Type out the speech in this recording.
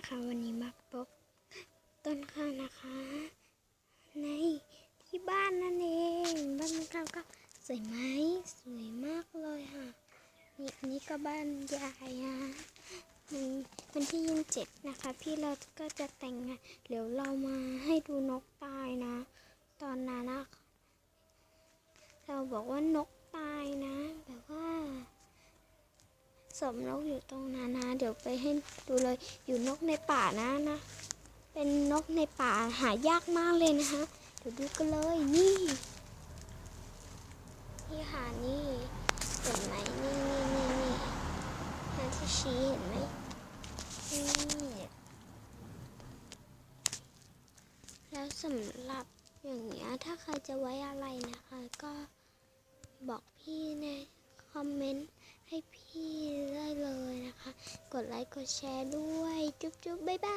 นะคะ วันนี้มาพบต้นข้าวนะคะ ในที่บ้านนั่นเองบ้านเราก็สวยไหมสวยมากเลยค่ะนี่นนี้ก็บ้านยายนะวันวันที่ยี่สิบเจ็ดนะคะ พี่เราก็จะแต่งงานเดี๋ยวเรามาให้ดูนกตายนะ ตอนนั้นนะเราบอกว่านกตายนะ สมนกอยู่ตรงนั้นนะ เดี๋ยวไปให้ดูเลยอยู่นกในป่านะนะ เป็นนกในป่าหายากมากเลยนะคะ เดี๋ยวดูกันเลยนี่นี่ค่ะนี่เห็นไหมนี่นี่นี่นี่ทางที่ชี้เห็นไหมนี่แล้วสำหรับอย่างเงี้ยถ้าใครจะไว้อะไรนะคะ ก็บอกพี่ในคอมเมนต์ ให้พี่ได้เลยนะคะ กดไลค์ กดแชร์ด้วย จุ๊บจุ๊บบ๊ายบาย